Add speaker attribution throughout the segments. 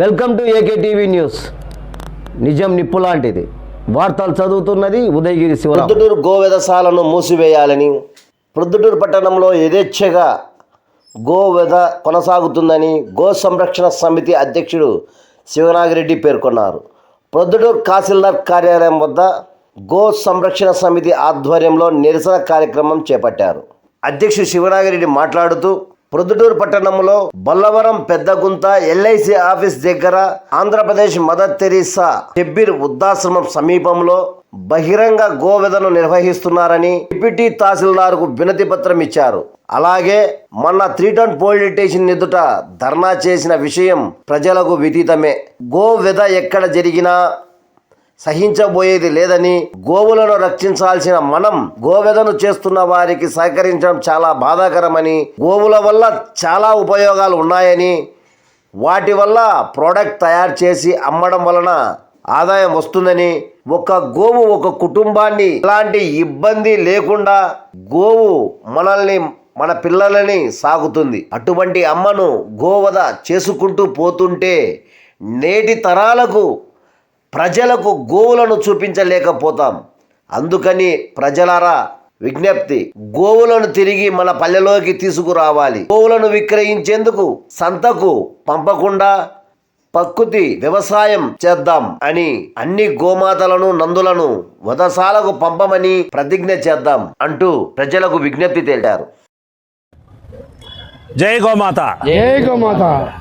Speaker 1: Welcome to AK TV news. నిజం నిప్పు లాంటిది. వార్తలు చదువుతున్నది ఉదయగిరి శివ
Speaker 2: ప్రొద్దుటూరు గోవెదశాలను మూసివేయాలని ప్రొద్దుటూరు పట్టణంలో యథేచ్ఛగా గోవెద కొనసాగుతుందని గో సంరక్షణ సమితి అధ్యక్షుడు శివనాగిరెడ్డి పేర్కొన్నారు. ప్రొద్దుటూరు తహసీల్దార్ కార్యాలయం వద్ద గో సంరక్షణ సమితి ఆధ్వర్యంలో నిరసన కార్యక్రమం చేపట్టారు. అధ్యక్షుడు శివనాగిరెడ్డి మాట్లాడుతూ ప్రొద్దుటూరు పట్టణంలో బల్లవరం పెద్దగుంత ఎల్ఐసి ఆఫీస్ దగ్గర ఆంధ్రప్రదేశ్ మదర్ తెరీసా టెబ్బీర్ వృద్ధాశ్రమం సమీపంలో బహిరంగ గోవెదను నిర్వహిస్తున్నారని డిప్యూటీ తహసీల్దార్కు వినతి పత్రం ఇచ్చారు. అలాగే మొన్న త్రీ టౌన్ పోలీస్ స్టేషన్ ఎదుట ధర్నా చేసిన విషయం ప్రజలకు విదితమే గోవెద ఎక్కడ జరిగినా సహించబోయేది లేదని గోవులను రక్షించాల్సిన మనం గోవెదను చేస్తున్న వారికి సహకరించడం చాలా బాధాకరమని గోవుల వల్ల చాలా ఉపయోగాలు ఉన్నాయని వాటి వల్ల ప్రోడక్ట్ తయారు చేసి అమ్మడం వలన ఆదాయం వస్తుందని ఒక గోవు ఒక కుటుంబాన్ని ఎలాంటి ఇబ్బంది లేకుండా గోవు మనల్ని మన పిల్లలని సాగుతుంది. అటువంటి అమ్మను గోవద చేసుకుంటూ పోతుంటే నేటి తరాలకు ప్రజలకు గోవులను చూపించలేకపోతాం. అందుకని ప్రజలారా విజ్ఞప్తి. గోవులను తిరిగి మన పల్లెలోకి తీసుకురావాలి. గోవులను విక్రయించేందుకు సంతకు పంపకుండా ప్రకృతి వ్యవసాయం చేద్దాం అని అన్ని గోమాతలను నందులను వదసాలకు పంపమని ప్రతిజ్ఞ చేద్దాం అంటూ ప్రజలకు విజ్ఞప్తి తెలిపారు.
Speaker 3: జై గోమాత.
Speaker 4: జై గోమాత.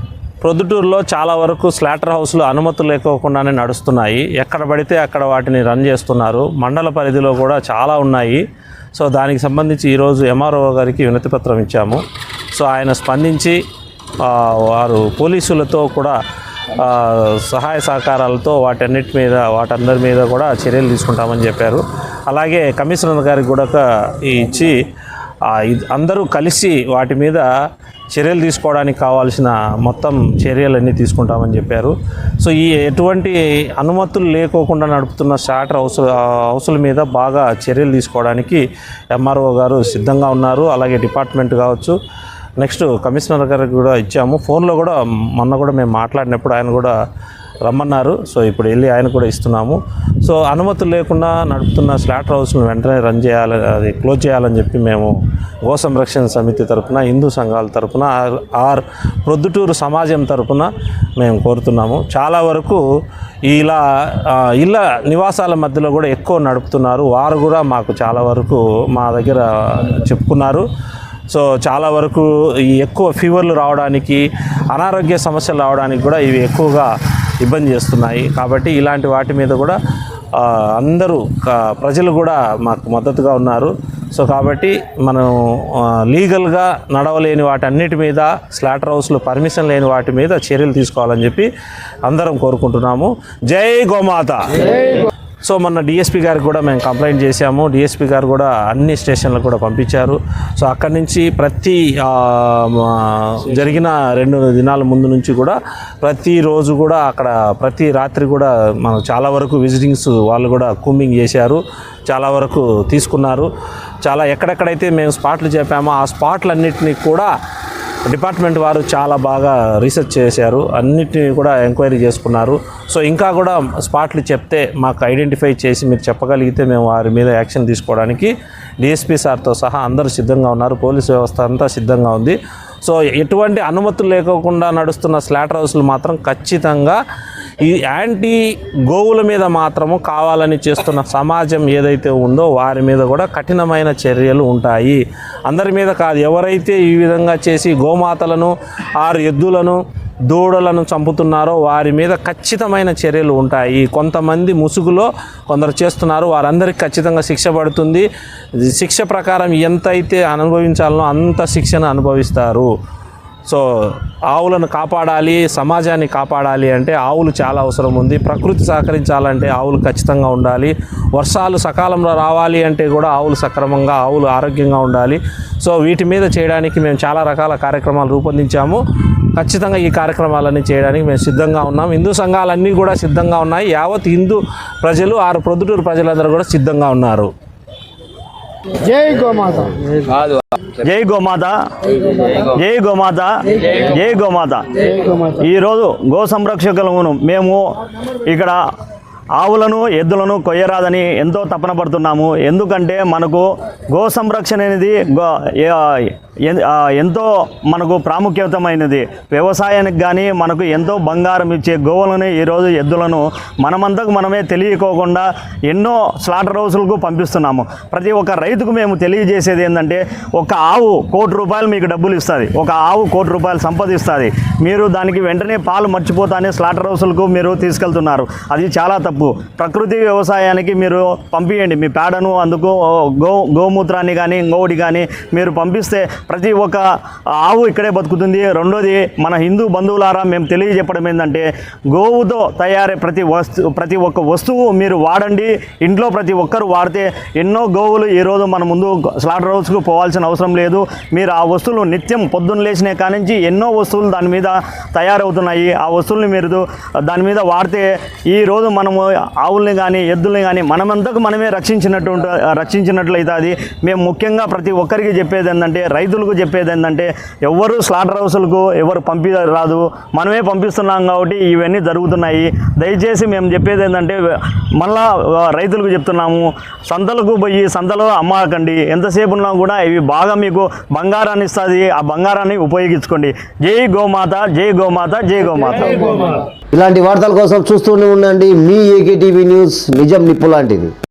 Speaker 3: ప్రొద్దుటూరులో చాలా వరకు స్లాటర్ హౌస్లు అనుమతులు లేకోకుండానే నడుస్తున్నాయి. ఎక్కడ పడితే అక్కడ వాటిని రన్ చేస్తున్నారు. మండల పరిధిలో కూడా చాలా ఉన్నాయి. సో దానికి సంబంధించి ఈరోజు ఎంఆర్ఓ గారికి వినతి పత్రం ఇచ్చాము. సో ఆయన స్పందించి వారు పోలీసులతో కూడా సహాయ సహకారాలతో వాటన్నిటి మీద వాటందరి మీద కూడా చర్యలు తీసుకుంటామని చెప్పారు. అలాగే కమిషనర్ గారికి కూడా ఇచ్చి అందరూ కలిసి వాటి మీద చర్యలు తీసుకోవడానికి కావాల్సిన మొత్తం చర్యలన్నీ తీసుకుంటామని చెప్పారు. సో ఈ ఎటువంటి అనుమతులు లేకోకుండా నడుపుతున్న స్టార్టర్ హౌస్ హౌసుల మీద బాగా చర్యలు తీసుకోవడానికి ఎంఆర్ఓ గారు సిద్ధంగా ఉన్నారు. అలాగే డిపార్ట్మెంట్ కావచ్చు. నెక్స్ట్ కమిషనర్ గారికి కూడా ఇచ్చాము. ఫోన్లో కూడా మొన్న కూడా మేము మాట్లాడినప్పుడు ఆయన కూడా రమ్మన్నారు. సో ఇప్పుడు వెళ్ళి ఆయన కూడా ఇస్తున్నాము. సో అనుమతులు లేకుండా నడుపుతున్న స్లాటర్ హౌస్ను వెంటనే రన్ చేయాలి అది క్లోజ్ చేయాలని చెప్పి మేము గో సంరక్షణ సమితి తరపున హిందూ సంఘాల తరపున ఆర్- ప్రొద్దుటూరు సమాజం తరపున మేము కోరుతున్నాము. చాలా వరకు ఇలా ఇళ్ళ నివాసాల మధ్యలో కూడా ఎక్కువ నడుపుతున్నారు. వారు కూడా మాకు చాలా వరకు మా దగ్గర చెప్పుకున్నారు. సో చాలా వరకు ఈ ఎక్కువ ఫీవర్లు రావడానికి అనారోగ్య సమస్యలు రావడానికి కూడా ఇవి ఎక్కువగా ఇబ్బంది చేస్తున్నాయి. కాబట్టి ఇలాంటి వాటి మీద కూడా అందరూ ప్రజలు కూడా మాకు మద్దతుగా ఉన్నారు. సో కాబట్టి మనం లీగల్గా నడవలేని వాటి అన్నిటి మీద స్లాటర్ హౌస్లో పర్మిషన్ లేని వాటి మీద చర్యలు తీసుకోవాలని చెప్పి అందరం కోరుకుంటున్నాము. జై గోమాత! సో మొన్న డిఎస్పీ గారికి కూడా మేము కంప్లైంట్ చేశాము. డిఎస్పీ గారు కూడా అన్ని స్టేషన్లకు కూడా పంపించారు. సో అక్కడి నుంచి ప్రతి మా జరిగిన రెండు దినాల ముందు నుంచి కూడా ప్రతిరోజు కూడా అక్కడ ప్రతి రాత్రి కూడా మనం చాలా వరకు విజిటింగ్స్ వాళ్ళు కూడా కూంబింగ్ చేశారు. చాలా వరకు తీసుకున్నారు. చాలా ఎక్కడెక్కడైతే మేము స్పాట్లు చెప్పామో ఆ స్పాట్లన్నింటినీ కూడా డిపార్ట్మెంట్ వారు చాలా బాగా రీసెర్చ్ చేశారు. అన్నిటిని కూడా ఎంక్వైరీ చేసుకున్నారు. సో ఇంకా కూడా స్పాట్లు చెప్తే మాకు ఐడెంటిఫై చేసి మీరు చెప్పగలిగితే మేము వారి మీద యాక్షన్ తీసుకోవడానికి డిఎస్పీ సార్తో సహా అందరూ సిద్ధంగా ఉన్నారు. పోలీస్ వ్యవస్థ అంతా సిద్ధంగా ఉంది. సో ఎటువంటి అనుమతులు లేకోకుండా నడుస్తున్న స్లాటర్ హౌస్లు మాత్రం ఖచ్చితంగా ఈ యాంటీ గోవుల మీద మాత్రము కావాలని చేస్తున్న సమాజం ఏదైతే ఉందో వారి మీద కూడా కఠినమైన చర్యలు ఉంటాయి. అందరి మీద కాదు ఎవరైతే ఈ విధంగా చేసి గోమాతలను ఆరు ఎద్దులను దూడలను చంపుతున్నారో వారి మీద ఖచ్చితమైన చర్యలు ఉంటాయి. కొంతమంది ముసుగులో కొందరు చేస్తున్నారు వారందరికీ ఖచ్చితంగా శిక్ష పడుతుంది. శిక్ష ప్రకారం ఎంత అయితే అనుభవించాలనో అంత శిక్షను అనుభవిస్తారు. సో ఆవులను కాపాడాలి సమాజాన్ని కాపాడాలి అంటే ఆవులు చాలా అవసరం ఉంది. ప్రకృతి సహకరించాలంటే ఆవులు ఖచ్చితంగా ఉండాలి. వర్షాలు సకాలంలో రావాలి అంటే కూడా ఆవులు సక్రమంగా ఆవులు ఆరోగ్యంగా ఉండాలి. సో వీటి మీద చేయడానికి మేము చాలా రకాల కార్యక్రమాలు రూపొందించాము. ఖచ్చితంగా ఈ కార్యక్రమాలన్నీ చేయడానికి మేము సిద్ధంగా ఉన్నాం. హిందూ సంఘాలన్నీ కూడా సిద్ధంగా ఉన్నాయి. యావత్ హిందూ ప్రజలు ఆరు ప్రొద్దుటూరు ప్రజలందరూ కూడా సిద్ధంగా ఉన్నారు.
Speaker 4: జై గోమాత.
Speaker 5: జై గోమాత. జై గోమాత. జై గోమాత. ఈరోజు గో సంరక్షకులను మేము ఇక్కడ ఆవులను ఎద్దులను కొయ్యరాదని ఎంతో తపన పడుతున్నాము. ఎందుకంటే మనకు గో సంరక్షణ అనేది గో ఎంతో మనకు ప్రాముఖ్యతమైనది. వ్యవసాయానికి కానీ మనకు ఎంతో బంగారం ఇచ్చే గోవులను ఈరోజు ఎద్దులను మనమంతకు మనమే తెలియకోకుండా ఎన్నో స్లాటర్ హౌసులకు పంపిస్తున్నాము. ప్రతి ఒక్క రైతుకు మేము తెలియజేసేది ఏంటంటే ఒక ఆవు కోటి రూపాయలు మీకు డబ్బులు ఇస్తుంది. ఒక ఆవు కోటి రూపాయలు సంపాదిస్తుంది. మీరు దానికి వెంటనే పాలు మర్చిపోతానే స్లాటర్ హౌసులకు మీరు తీసుకెళ్తున్నారు. అది చాలా తప్పు. ప్రకృతి వ్యవసాయానికి మీరు పంపించండి మీ పేడను అందుకు గో గోమూత్రాన్ని కానీ ఇంకోటి కానీ మీరు పంపిస్తే ప్రతి ఒక్క ఆవు ఇక్కడే బతుకుతుంది. రెండోది మన హిందూ బంధువులారా మేము తెలియజెప్పడం ఏంటంటే గోవుతో తయారే ప్రతి వస్తు ప్రతి ఒక్క వస్తువు మీరు వాడండి. ఇంట్లో ప్రతి ఒక్కరు వాడితే ఎన్నో గోవులు ఈరోజు మన ముందు స్లాటర్ హౌస్కు పోవాల్సిన అవసరం లేదు. మీరు ఆ వస్తువులు నిత్యం పొద్దున్న లేచిన కానించి ఎన్నో వస్తువులు దాని మీద తయారవుతున్నాయి. ఆ వస్తువుల్ని మీరు దాని మీద వాడితే ఈ రోజు మనము ఆవుల్ని కానీ ఎద్దుల్ని కానీ మనమంతకు మనమే రక్షించినట్టు రక్షించినట్లయితే అది మేము ముఖ్యంగా ప్రతి ఒక్కరికి చెప్పేది ఏంటంటే రైతులకు చెప్పేది ఏంటంటే ఎవరు స్లాటర్ హౌసులకు ఎవరు పంపి రాదు. మనమే పంపిస్తున్నాం కాబట్టి ఇవన్నీ జరుగుతున్నాయి. దయచేసి మేము చెప్పేది ఏంటంటే మళ్ళా రైతులకు చెప్తున్నాము సంతలకు పోయి సంతలో అమ్మకండి. ఎంతసేపు ఉన్నా కూడా ఇవి బాగా మీకు బంగారాన్ని ఇస్తుంది. ఆ బంగారాన్ని ఉపయోగించుకోండి. జై గోమాత జై గోమాత జై గోమాత.
Speaker 1: ఇలాంటి వార్తల కోసం చూస్తూనే ఉండండి. మీ ఏకే టీవీ న్యూస్ నిజం నిప్పు లాంటిది.